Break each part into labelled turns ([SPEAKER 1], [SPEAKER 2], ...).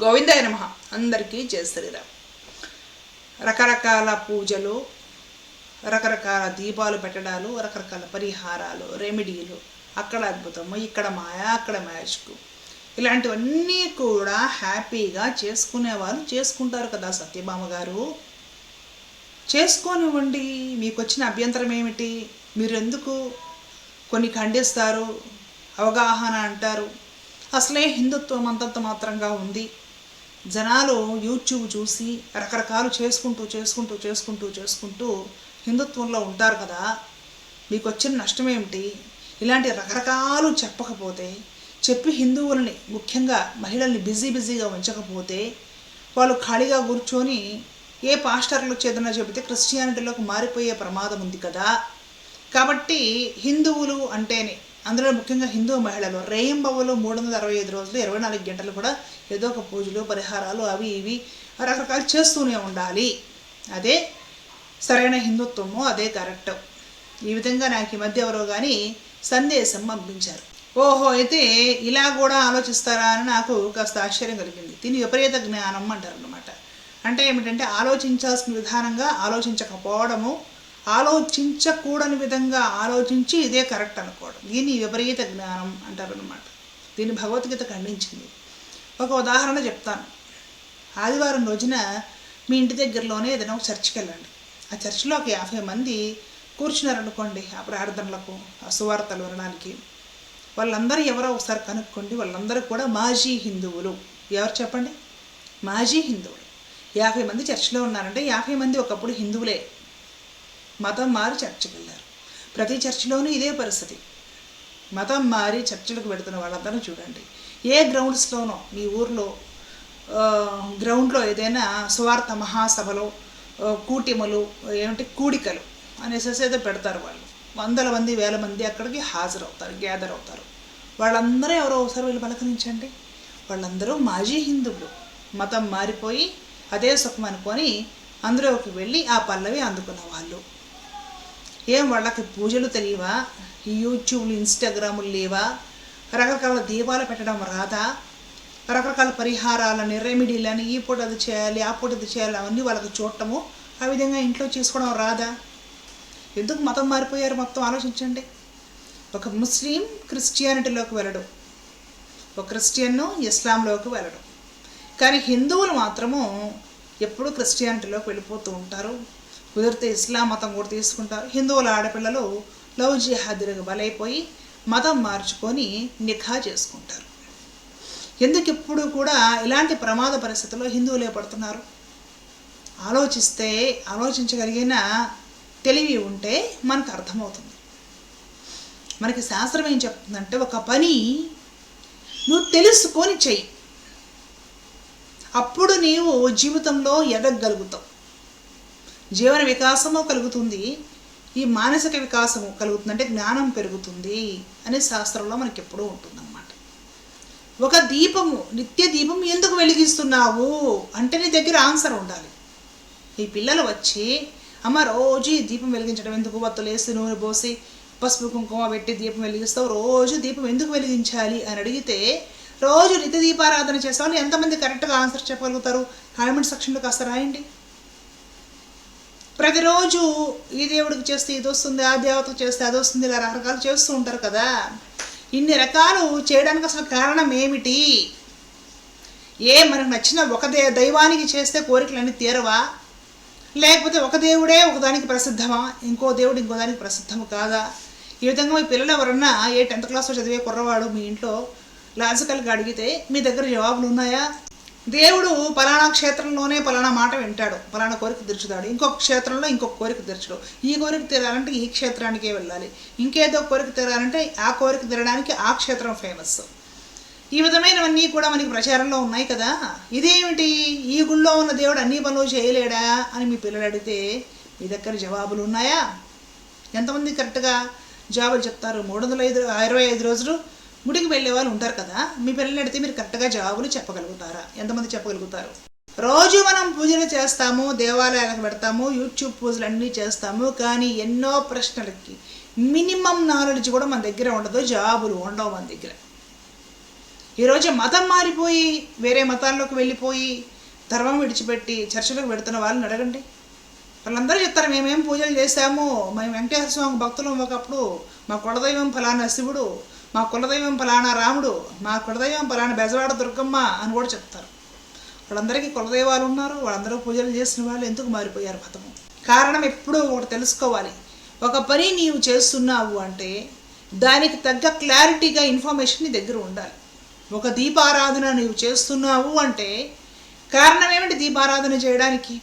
[SPEAKER 1] గోవిందాయ నమ. అందరికీ జయ శ్రీరామ్. రకరకాల పూజలు రకరకాల దీపాలు పెట్టడాలు రకరకాల పరిహారాలు రెమెడీలు అక్కడ అద్భుతము ఇక్కడ మాయ అక్కడ మ్యాజిక్. ఇలాంటివన్నీ కూడా హ్యాపీగా చేసుకునేవారు చేసుకుంటారు కదా సత్యభామ గారు. చేసుకోనివ్వండి మీకు వచ్చిన అభ్యంతరం ఏమిటి? మీరు ఎందుకు కొన్ని ఖండిస్తారు అవగాహన అంటారు. అసలే హిందుత్వం అంతంత మాత్రంగా ఉంది. జనాలు యూట్యూబ్ చూసి రకరకాలు చేసుకుంటూ చేసుకుంటూ చేసుకుంటూ చేసుకుంటూ హిందుత్వంలో ఉంటారు కదా. మీకు వచ్చిన నష్టం ఏమిటి? ఇలాంటి రకరకాలు చెప్పకపోతే చెప్పి హిందువులని ముఖ్యంగా మహిళల్ని బిజీ బిజీగా ఉంచకపోతే వాళ్ళు ఖాళీగా కూర్చొని ఏ పాస్టర్లు చేదన్నా చెబితే క్రిస్టియానిటీలోకి మారిపోయే ప్రమాదం ఉంది కదా. కాబట్టి హిందువులు అంటేనే అందులో ముఖ్యంగా హిందూ మహిళలు. రేయింబవలు మూడు వందల అరవై ఐదు రోజులు ఇరవై నాలుగు గంటలు కూడా ఏదో ఒక పూజలు పరిహారాలు అవి ఇవి రకరకాలు చేస్తూనే ఉండాలి. అదే సరైన హిందుత్వము అదే కరెక్ట్. ఈ విధంగా నాకు ఈ మధ్య ఎవరో కానీ సందేశం పంపించారు. ఓహో అయితే ఇలా కూడా ఆలోచిస్తారా అని నాకు కాస్త ఆశ్చర్యం కలిగింది. దీని విపరీత జ్ఞానం అంటారు అనమాట అంటే ఏమిటంటే ఆలోచించాల్సిన విధానంగా ఆలోచించకపోవడము ఆలోచించకూడని విధంగా ఆలోచించి ఇదే కరెక్ట్ అనుకోవడం. దీన్ని విపరీత జ్ఞానం అంటారు అనమాట దీన్ని భగవద్గీత ఖండించింది. ఒక ఉదాహరణ చెప్తాను. ఆదివారం రోజున మీ ఇంటి దగ్గరలోనే ఏదైనా ఒక చర్చికి వెళ్ళండి. ఆ చర్చిలో ఒక యాభై మంది కూర్చున్నారనుకోండి ఆ ప్రార్థనలకు ఆ సువార్తలు వినడానికి. వాళ్ళందరూ ఎవరో ఒకసారి కనుక్కోండి వాళ్ళందరూ కూడా మాజీ హిందువులు. ఎవరు చెప్పండి? మాజీ హిందువులు. యాభై మంది చర్చిలో ఉన్నారంటే యాభై మంది ఒకప్పుడు హిందువులే. మతం మారి చర్చికి వెళ్ళారు. ప్రతి చర్చిలోనూ ఇదే పరిస్థితి. మతం మారి చర్చిలకు పెడుతున్న వాళ్ళందరూ చూడండి. ఏ గ్రౌండ్స్లోనో మీ ఊర్లో గ్రౌండ్లో ఏదైనా స్వార్థ మహాసభలో కూటిమలు ఏమిటి కూడికలు అనేసి ఏదో పెడతారు వాళ్ళు. వందల మంది వేల మంది అక్కడికి హాజరవుతారు గ్యాదర్ అవుతారు. వాళ్ళందరూ ఎవరో ఒకసారి వీళ్ళు పలకరించండి. వాళ్ళందరూ మాజీ హిందువులు. మతం మారిపోయి అదే సుఖం అనుకొని అందులోకి వెళ్ళి ఆ పల్లవి అందుకున్న వాళ్ళు. ఏం వాళ్ళకి పూజలు తెలియవా? యూట్యూబ్లు ఇన్స్టాగ్రాములు లేవా? రకరకాల దీపాలు పెట్టడం రాదా? రకరకాల పరిహారాలని రెమెడీలని ఈ పూట అది చేయాలి ఆ పూట అది చేయాలి అవన్నీ వాళ్ళకి చూడటము ఆ విధంగా ఇంట్లో చేసుకోవడం రాదా? ఎందుకు మతం మారిపోయారు మొత్తం? ఆలోచించండి. ఒక ముస్లిం క్రిస్టియానిటీలోకి వెళ్ళడం. ఒక క్రిస్టియన్ను ఇస్లాంలోకి వెళ్ళడం. కానీ హిందువులు మాత్రము ఎప్పుడు క్రిస్టియానిటీలోకి వెళ్ళిపోతూ ఉంటారు. కుదిరితే ఇస్లాం మతం కూడా తీసుకుంటారు. హిందువుల ఆడపిల్లలు లవ్ జిహాదులకు బలైపోయి మతం మార్చుకొని నిఖా చేసుకుంటారు. ఎందుకు ఇప్పుడు కూడా ఇలాంటి ప్రమాద పరిస్థితుల్లో హిందువులే పడుతున్నారు? ఆలోచిస్తే ఆలోచించగలిగిన తెలివి ఉంటే మనకు అర్థమవుతుంది. మనకి శాస్త్రం ఏం చెప్తుందంటే ఒక పని నువ్వు తెలుసుకొని చెయ్యి. అప్పుడు నీవు జీవితంలో ఎదగలుగుతావు జీవన వికాసము కలుగుతుంది. ఈ మానసిక వికాసము కలుగుతుంది అంటే జ్ఞానం పెరుగుతుంది అనే శాస్త్రంలో మనకి ఎప్పుడూ ఉంటుందన్నమాట. ఒక దీపము నిత్య దీపం ఎందుకు వెలిగిస్తున్నావు అంటే నీ దగ్గర ఆన్సర్ ఉండాలి. ఈ పిల్లలు వచ్చి అమ్మ రోజు ఈ దీపం వెలిగించడం ఎందుకు? వత్తులు వేసి నూనె పోసి పసుపు కుంకుమ పెట్టి దీపం వెలిగిస్తావు. రోజు దీపం ఎందుకు వెలిగించాలి? అని అడిగితే రోజు నిత్య దీపారాధన చేస్తామని ఎంతమంది కరెక్ట్గా ఆన్సర్ చెప్పగలుగుతారు? కామెంట్ సెక్షన్లో కాస్త రాయండి. ప్రతిరోజు ఈ దేవుడికి చేస్తే ఇది వస్తుంది ఆ దేవతకు చేస్తే అది వస్తుంది ఇలా రకరకాలు చేస్తూ ఉంటారు కదా. ఇన్ని రకాలు చేయడానికి అసలు కారణం ఏమిటి? ఏ మనకు నచ్చిన ఒక దే దైవానికి చేస్తే కోరికలన్నీ తీరవా? లేకపోతే ఒక దేవుడే ఒకదానికి ప్రసిద్ధమా? ఇంకో దేవుడు ఇంకో దానికి ప్రసిద్ధము కాదా? ఈ విధంగా మీ పిల్లలు ఎవరన్నా ఏ టెన్త్ క్లాస్లో చదివే కుర్రవాడు మీ ఇంట్లో లాజికల్గా అడిగితే మీ దగ్గర జవాబులు ఉన్నాయా? దేవుడు పలానా క్షేత్రంలోనే పలానా మాట వింటాడు పలానా కోరిక తీర్చుతాడు. ఇంకొక క్షేత్రంలో ఇంకొక కోరిక తీర్చడు. ఈ కోరిక తీరాలంటే ఈ క్షేత్రానికే వెళ్ళాలి. ఇంకేదో కోరిక తీరాలంటే ఆ కోరిక తీరడానికి ఆ క్షేత్రం ఫేమస్ ఈ విధమైనవన్నీ కూడా మనకి ప్రచారంలో ఉన్నాయి కదా. ఇదేమిటి? ఈ గుళ్ళో ఉన్న దేవుడు అన్ని పనులు చేయలేడా అని మీ పిల్లలు అడిగితే మీ దగ్గర జవాబులు ఉన్నాయా? ఎంతమంది కరెక్ట్గా జవాబులు చెప్తారు? మూడు వందల ఐదు ఇరవై ఐదు రోజులు గుడికి వెళ్ళే వాళ్ళు ఉంటారు కదా మీ పిల్లల్ని అడిగితే మీరు కరెక్ట్గా జవాబులు చెప్పగలుగుతారా? ఎంతమంది చెప్పగలుగుతారు? రోజు మనం పూజలు చేస్తాము దేవాలయాలకు పెడతాము యూట్యూబ్ పూజలు అన్నీ చేస్తాము కానీ ఎన్నో ప్రశ్నలకి మినిమం నాలెడ్జ్ కూడా మన దగ్గర ఉండదు జవాబులు ఉండవు మన దగ్గర. ఈరోజు మతం మారిపోయి వేరే మతాల్లోకి వెళ్ళిపోయి ధర్మం విడిచిపెట్టి చర్చలకు పెడుతున్న వాళ్ళని అడగండి. వాళ్ళందరూ చెప్తారు మేమేం పూజలు చేశాము మేము వెంకటేశ్వర స్వామి భక్తులు ఒకప్పుడు మా కులదైవం ఫలానా శివుడు మా కులదైవం ఫలానా రాముడు మా కులదైవం ఫలానా బెజవాడ దుర్గమ్మ అని కూడా చెప్తారు. వాళ్ళందరికీ కులదైవాలు ఉన్నారు వాళ్ళందరూ పూజలు చేసిన వాళ్ళు ఎందుకు మారిపోయారు మతము? కారణం ఎప్పుడూ ఒకటి తెలుసుకోవాలి. ఒక పని నీవు చేస్తున్నావు అంటే దానికి తగ్గ క్లారిటీగా ఇన్ఫర్మేషన్ నీ దగ్గర ఉండాలి. ఒక దీపారాధన నీవు చేస్తున్నావు అంటే కారణం ఏమిటి దీపారాధన చేయడానికి?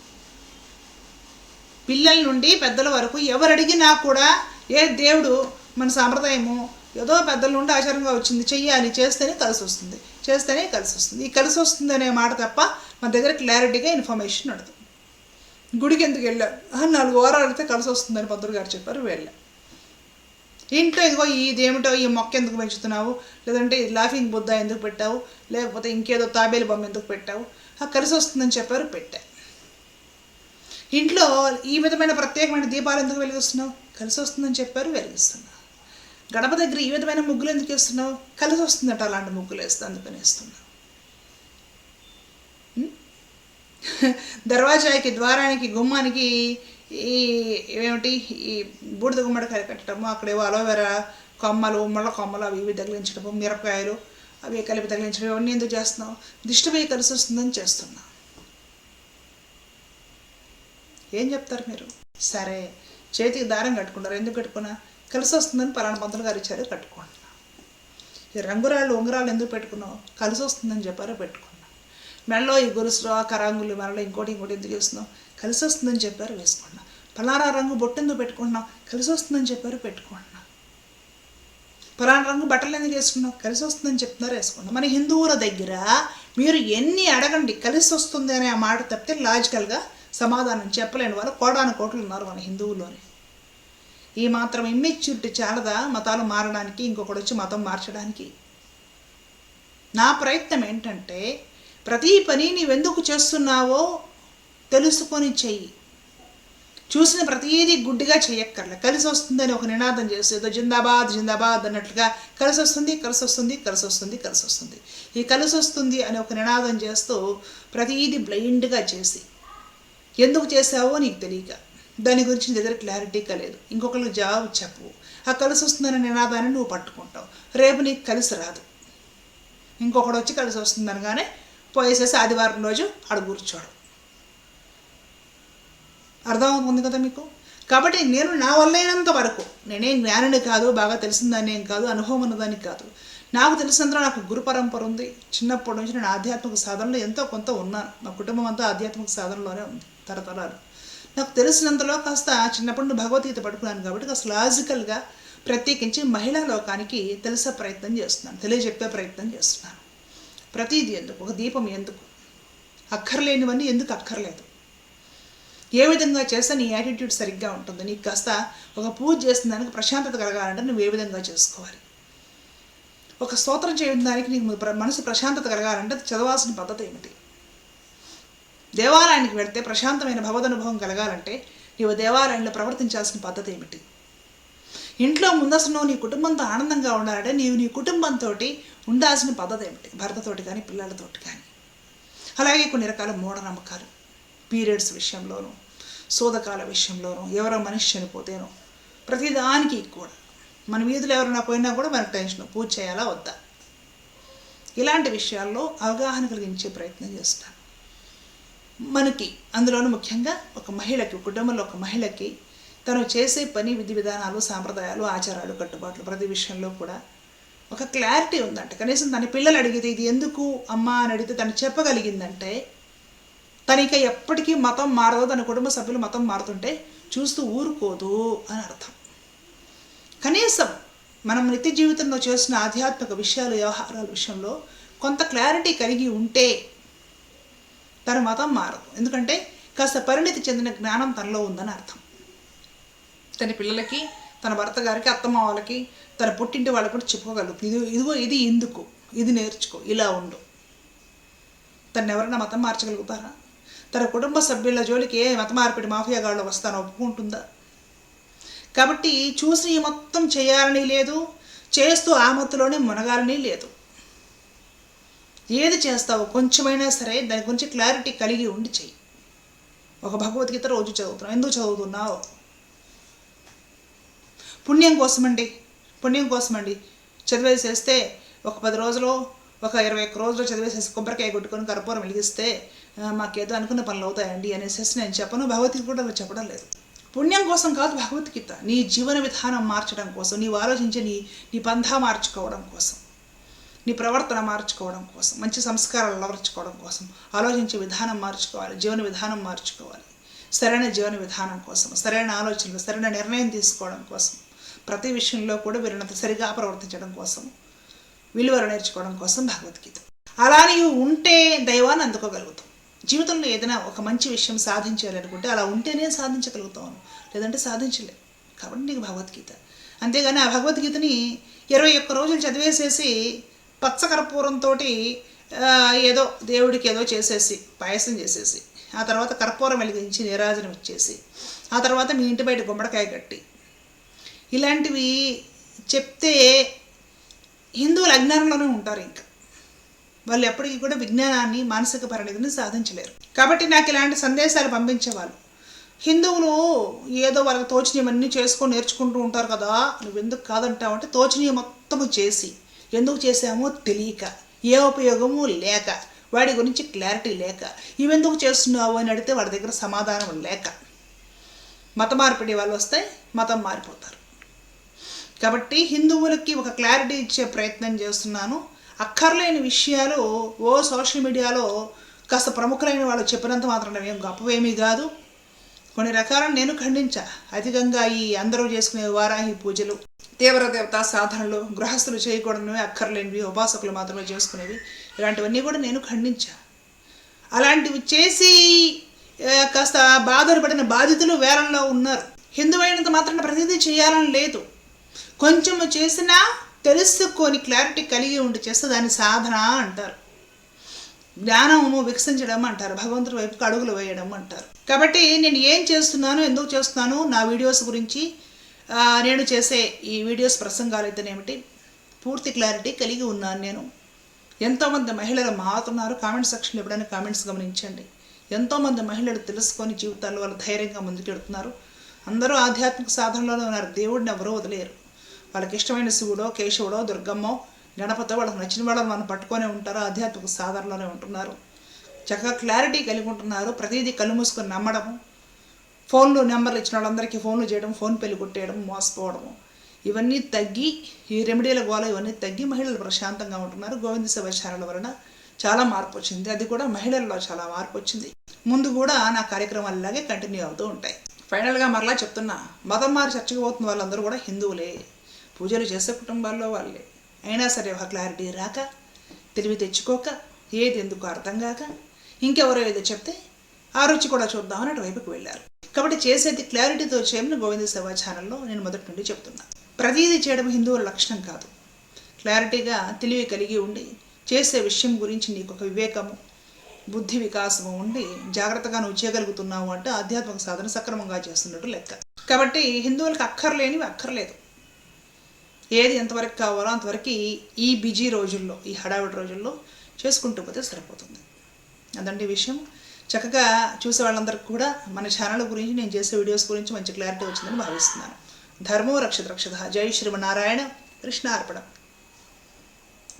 [SPEAKER 1] పిల్లల నుండి పెద్దల వరకు ఎవరు అడిగినా కూడా ఏ దేవుడు మన సాంప్రదాయము ఏదో పెద్దల నుండి ఆచారంగా వచ్చింది చెయ్యాలి చేస్తేనే కలిసి వస్తుంది చేస్తేనే కలిసి వస్తుంది. ఈ కలిసి వస్తుంది అనే మాట తప్ప మన దగ్గర క్లారిటీగా ఇన్ఫర్మేషన్ ఉండదు. గుడికి ఎందుకు వెళ్ళాం? నాలుగు వారాలు అయితే కలిసి వస్తుందని పంతులు గారు చెప్పారు వెళ్ళా. ఇంట్లో ఇదిగో ఇదేమిటో ఈ మొక్క ఎందుకు పెంచుతున్నావు? లేదంటే లాఫింగ్ బుద్ధ ఎందుకు పెట్టావు? లేకపోతే ఇంకేదో తాబేలు బొమ్మ ఎందుకు పెట్టావు? ఆ కలిసి వస్తుందని చెప్పారు పెట్టా. ఇంట్లో ఈ విధమైన ప్రత్యేకమైన దీపాలు ఎందుకు వెలిగిస్తున్నావు? కలిసి వస్తుందని చెప్పారు వెలిగిస్తున్నా గడప దగ్గర ఈ విధమైన ముగ్గులు ఎందుకు వేస్తున్నావు? కలిసి వస్తుందట అలాంటి ముగ్గులు వేస్తా అందుకని వేస్తున్నావు దర్వాజాకి ద్వారానికి గుమ్మానికి ఈ ఏమిటి ఈ బూడిద గుమ్మడికాయలు కట్టడము అక్కడేవో అలోవెరా కొమ్మలు ముళ్ళ కొమ్మలు అవి ఇవి తగిలించడము మిరపకాయలు అవి కలిపి తగిలించడం ఇవన్నీ ఎందుకు చేస్తున్నావు? దిష్టిపోయి కలిసి వస్తుందని చేస్తున్నా. ఏం చెప్తారు మీరు? సరే చేతికి దారం కట్టుకున్నారు ఎందుకు కట్టుకున్నా? కలిసి వస్తుందని పలానా పంతులు గారు ఇచ్చారు కట్టుకుంటున్నా ఈ రంగురాళ్ళు ఉంగరాలు ఎందుకు పెట్టుకున్నావు? కలిసి వస్తుందని చెప్పారో? పెట్టుకున్నాను మెడలో ఈ గురుసులో కరాంగులు మెడలో ఇంకోటి ఇంకోటి ఎందుకు వేస్తున్నావు? కలిసి వస్తుందని చెప్పారు వేసుకున్నా. పలానా రంగు బొట్టు ఎందుకు పెట్టుకుంటున్నావు? కలిసి వస్తుందని చెప్పారు పెట్టుకోండి పలానా రంగు బట్టలు ఎందుకు వేసుకున్నావు? కలిసి వస్తుందని చెప్తున్నారు వేసుకున్నాం. మన హిందువుల దగ్గర మీరు ఎన్ని అడగండి కలిసి వస్తుంది అనే ఆ మాట తప్పితే లాజికల్గా సమాధానం చెప్పలేని వాళ్ళు కోడాను కోట్లు ఉన్నారు మన హిందువుల్లోనే. ఈ మాత్రం ఇమ్మెచ్యూరిటీ చాలదా? మతాలు మారడానికి ఇంకొకటి వచ్చి మతం మార్చడానికి. నా ప్రయత్నం ఏంటంటే ప్రతి పని నీవెందుకు చేస్తున్నావో తెలుసుకొని చెయ్యి. చూసిన ప్రతిదీ గుడ్డిగా చేయక్కర్లే కలిసి వస్తుందని ఒక నినాదం చేసేదో జిందాబాద్ జిందాబాద్ అన్నట్లుగా కలిసి వస్తుంది కలిసి వస్తుంది కలిసి వస్తుంది కలిసి వస్తుంది. ఈ కలిసి వస్తుంది అని ఒక నినాదం చేస్తూ ప్రతిదీ బ్లైండ్గా చేసి. ఎందుకు చేసావో నీకు తెలియక. దాని గురించి నీ దగ్గర క్లారిటీ కలేదు ఇంకొకరికి జవాబు చెప్పు. ఆ కలిసి వస్తుందనే నినాదాన్ని నువ్వు పట్టుకుంటావు. రేపు నీకు కలిసి రాదు. ఇంకొకడు వచ్చి కలిసి వస్తుందనగానే పోయేసేసి ఆదివారం రోజు ఆడ కూర్చోడు. అర్థమవుతుంది కదా మీకు? కాబట్టి నేను నా వల్లైనంత వరకు నేనేం జ్ఞానిని కాదు బాగా తెలిసిందని ఏం కాదు అనుభవం ఉన్నదాన్ని కాదు. నాకు తెలిసినంత నాకు గురు పరంపర ఉంది. చిన్నప్పటి నుంచి నేను ఆధ్యాత్మిక సాధనలో ఎంతో కొంత ఉన్నాను. నా కుటుంబం అంతా ఆధ్యాత్మిక సాధనలోనే ఉంది. తరతరాలు. నాకు తెలిసినంతలో కాస్త చిన్నప్పటి నుండి భగవద్గీత పడుకున్నాను కాబట్టి కాస్త లాజికల్గా ప్రత్యేకించి మహిళా లోకానికి తెలిసే ప్రయత్నం చేస్తున్నాను తెలియజెప్పే ప్రయత్నం చేస్తున్నాను. ప్రతీది ఎందుకు? ఒక దీపం ఎందుకు? అక్కర్లేనివన్నీ ఎందుకు అక్కర్లేదు? ఏ విధంగా చేస్తే నీ యాటిట్యూడ్ సరిగ్గా ఉంటుంది? నీకు కాస్త ఒక పూజ చేసిన దానికి ప్రశాంతత కలగాలంటే నువ్వు ఏ విధంగా చేసుకోవాలి? ఒక స్తోత్రం చేయడానికి నీకు మనసు ప్రశాంతత కలగాలంటే చదవాల్సిన పద్ధతి ఏమిటి? దేవాలయానికి వెళ్తే ప్రశాంతమైన భగవదనుభవం కలగాలంటే నీవు దేవాలయంలో ప్రవర్తించాల్సిన పద్ధతి ఏమిటి? ఇంట్లో ముందసలు నువ్వు నీ కుటుంబంతో ఆనందంగా ఉండాలంటే నీవు నీ కుటుంబంతో ఉండాల్సిన పద్ధతి ఏమిటి? భర్తతోటి కానీ పిల్లలతోటి కానీ అలాగే కొన్ని రకాల మూఢనమ్మకాలు. పీరియడ్స్ విషయంలోనూ సోదకాల విషయంలోనూ ఎవరో మనిషి చనిపోతేనో ప్రతిదానికి కూడా మన వీధిలో ఎవరైనా పోయినా కూడా మనకు టెన్షన్ పూజ చేయాలా వద్దా? ఇలాంటి విషయాల్లో అవగాహన కలిగించే ప్రయత్నం చేస్తాను. మనకి అందులోనూ ముఖ్యంగా ఒక మహిళకి కుటుంబంలో ఒక మహిళకి తను చేసే పని విధి విధానాలు సాంప్రదాయాలు ఆచారాలు కట్టుబాట్లు ప్రతి విషయంలో కూడా ఒక క్లారిటీ ఉందంట. కనీసం తన పిల్లలు అడిగితే ఇది ఎందుకు అమ్మ అని అడిగితే తను చెప్పగలిగిందంటే తనిక ఎప్పటికీ మతం మారదో తన కుటుంబ సభ్యులు మతం మారుతుంటే చూస్తూ ఊరుకోదు అని అర్థం. కనీసం మనం నిత్య జీవితంలో చేసిన ఆధ్యాత్మిక విషయాలు వ్యవహారాల విషయంలో కొంత క్లారిటీ కలిగి ఉంటే తన మతం మారదు. ఎందుకంటే కాస్త పరిణితి చెందిన జ్ఞానం తనలో ఉందని అర్థం. తన పిల్లలకి తన భర్త గారికి అత్తమ్మ వాళ్ళకి తన పుట్టింటి వాళ్ళకి కూడా చెప్పుకోగలుగుతుంది ఇది ఇదిగో ఇది ఎందుకు ఇది నేర్చుకో. ఇలా ఉండు. తను ఎవరైనా మతం మార్చగలుగుతారా? తన కుటుంబ సభ్యుల జోలికి ఏ మత మార్పిడి మాఫియాగాళ్ళు వస్తానో ఒప్పుకుంటుందా? కాబట్టి చూసి ఈ మొత్తం చేయాలని లేదు చేస్తూ ఆ మత్తులోనే మునగాలని లేదు. ఏది చేస్తావో కొంచెమైనా సరే దాని గురించి క్లారిటీ కలిగి ఉండి చెయ్యి. ఒక భగవద్గీత రోజు చదువుతున్నావు. ఎందుకు చదువుతున్నావు? పుణ్యం కోసమండి. పుణ్యం కోసమండి. చదివేసేస్తే ఒక పది రోజులు ఒక ఇరవై ఒక్క రోజులు చదివేసేసి కొబ్బరికాయ కొట్టుకొని కర్పూరం వెలిగిస్తే మాకేదో అనుకున్న పనులు అవుతాయండి అనేసి నేను చెప్పను. భగవద్గీత కూడా అలా చెప్పడం లేదు. పుణ్యం కోసం కాదు భగవద్గీత. నీ జీవన విధానం మార్చడం కోసం నీవు ఆలోచించే నీ నీ పంథా మార్చుకోవడం కోసం. నీ ప్రవర్తన మార్చుకోవడం కోసం మంచి సంస్కారాలు అలవర్చుకోవడం కోసం ఆలోచించే విధానం మార్చుకోవాలి జీవన విధానం మార్చుకోవాలి. సరైన జీవన విధానం కోసం సరైన ఆలోచనలు సరైన నిర్ణయం తీసుకోవడం కోసం ప్రతి విషయంలో కూడా వీరినంత సరిగా ప్రవర్తించడం కోసం విలువలు నేర్చుకోవడం కోసం భగవద్గీత. అలా నీవు ఉంటే దైవాన్ని అందుకోగలుగుతావు జీవితంలో ఏదైనా ఒక మంచి విషయం సాధించాలి అనుకుంటే అలా ఉంటేనే సాధించగలుగుతాను లేదంటే సాధించలే కాబట్టి నీకు భగవద్గీత. అంతేగాని ఆ భగవద్గీతని ఇరవై ఒక్క రోజులు చదివేసేసి పచ్చకర్పూరంతో ఏదో దేవుడికి ఏదో చేసేసి పాయసం చేసేసి ఆ తర్వాత కర్పూరం వెలిగించి నీరాజనం ఇచ్చేసి ఆ తర్వాత మీ ఇంటి బయట గుమ్మడికాయ కట్టి. ఇలాంటివి చెప్తే హిందువులు అజ్ఞానంలోనే ఉంటారు ఇంకా. వాళ్ళు ఎప్పటికీ కూడా విజ్ఞానాన్ని మానసిక పరిణితిని సాధించలేరు. కాబట్టి నాకు ఇలాంటి సందేశాలు పంపించేవాళ్ళు. హిందువులు ఏదో వాళ్ళకి తోచినవన్నీ చేసుకొని నేర్చుకుంటూ ఉంటారు కదా నువ్వు ఎందుకు కాదంటావు అంటే తోచినవి మొత్తము చేసి ఎందుకు చేశామో తెలియక ఏ ఉపయోగము లేక వాడి గురించి క్లారిటీ లేక ఇవెందుకు చేస్తున్నావు? అని అడిగితే వాడి దగ్గర సమాధానం లేక. మత మార్పిడి వాళ్ళు వస్తే మతం మారిపోతారు. కాబట్టి హిందువులకి ఒక క్లారిటీ ఇచ్చే ప్రయత్నం చేస్తున్నాను. అక్కర్లేని విషయాలు ఓ సోషల్ మీడియాలో కాస్త ప్రముఖులైన వాళ్ళు చెప్పినంత మాత్రం ఏం గొప్పవేమీ కాదు. కొన్ని రకాలను నేను ఖండించా. అధికంగా ఈ అందరూ చేసుకునే వారాహి పూజలు. తీవ్ర దేవతా సాధనలు గృహస్థులు చేయకూడనివి అక్కర్లేనివి ఉపాసకులు మాత్రమే చేసుకునేవి. ఇలాంటివన్నీ కూడా నేను ఖండించా. అలాంటివి చేసి కాస్త బాధలు పడిన బాధితులు వేరంలో ఉన్నారు. హిందువైనంత మాత్రం ప్రతిదీ చేయాలని లేదు. కొంచెం చేసినా తెలుసుకొని క్లారిటీ కలిగి ఉండి చేస్తే దాన్ని సాధన అంటారు. జ్ఞానము వికసించడం అంటారు. భగవంతుడి వైపుకి అడుగులు వేయడం అంటారు. కాబట్టి నేను ఏం చేస్తున్నాను ఎందుకు చేస్తున్నాను నా వీడియోస్ గురించి నేను చేసే ఈ వీడియోస్ ప్రసంగాలు అయితేనేమిటి? పూర్తి క్లారిటీ కలిగి ఉన్నాను నేను. ఎంతోమంది మహిళలు మారుతున్నారు. కామెంట్ సెక్షన్లో ఎప్పుడైనా కామెంట్స్ గమనించండి. ఎంతోమంది మహిళలు తెలుసుకొని జీవితాల్లో వాళ్ళు ధైర్యంగా ముందుకెడుతున్నారు అందరూ ఆధ్యాత్మిక సాధనలోనే ఉన్నారు. దేవుడిని ఎవరూ వదిలేరు. వాళ్ళకి ఇష్టమైన శివుడో కేశవుడో దుర్గమ్మో గణపతో వాళ్ళకి నచ్చిన వాళ్ళని మనం పట్టుకొనే ఉంటారు. ఆధ్యాత్మిక సాధనలోనే ఉంటున్నారు. చక్కగా క్లారిటీ కలిగి ఉంటున్నారు. ప్రతిదీ కళ్ళు మూసుకొని నమ్మడము. ఫోన్లు నెంబర్లు ఇచ్చిన వాళ్ళందరికీ ఫోన్లు చేయడం ఫోన్ పెళ్ళి కొట్టేయడం మోసపోవడము. ఇవన్నీ తగ్గి ఈ రెమెడీల గోళ ఇవన్నీ తగ్గి మహిళలు ప్రశాంతంగా ఉంటున్నారు. గోవింద సేవ ఛానల్ వలన చాలా మార్పు వచ్చింది. అది కూడా మహిళల్లో చాలా మార్పు వచ్చింది. ముందు కూడా నా కార్యక్రమాలు ఇలాగే కంటిన్యూ అవుతూ ఉంటాయి. ఫైనల్గా మరలా చెప్తున్నా మతం మారి చర్చకు పోతున్న వాళ్ళందరూ కూడా హిందువులే. పూజలు చేసే కుటుంబాల్లో వాళ్ళే. అయినా సరే ఒక క్లారిటీ రాక తెలివి తెచ్చుకోక ఏది ఎందుకు అర్థం కాక ఇంకెవరో ఏదో చెప్తే ఆ రుచి కూడా చూద్దామని అటువైపుకి వెళ్ళారు. కాబట్టి చేసేది క్లారిటీతో చేయమని గోవింద సేవ ఛానల్లో నేను మొదటి నుండి చెప్తున్నాను ప్రతీది చేయడం హిందువుల లక్షణం కాదు. క్లారిటీగా తెలివి కలిగి ఉండి చేసే విషయం గురించి నీకు ఒక వివేకము బుద్ధి వికాసము ఉండి జాగ్రత్తగా నువ్వు చేయగలుగుతున్నావు అంటే ఆధ్యాత్మిక సాధన సక్రమంగా చేస్తున్నట్టు లెక్క. కాబట్టి హిందువులకు అక్కర్లేనివి అక్కర్లేదు. ఏది ఎంతవరకు కావాలో అంతవరకు ఈ బిజీ రోజుల్లో ఈ హడావిడి రోజుల్లో చేసుకుంటూ పోతే సరిపోతుంది. అదండి విషయం. చక్కగా చూసే వాళ్ళందరికీ కూడా మన ఛానల్ గురించి నేను చేసే వీడియోస్ గురించి మంచి క్లారిటీ వచ్చిందని భావిస్తున్నాను. ధర్మో రక్షత రక్షత. జై శ్రీమనారాయణ కృష్ణ అర్పణం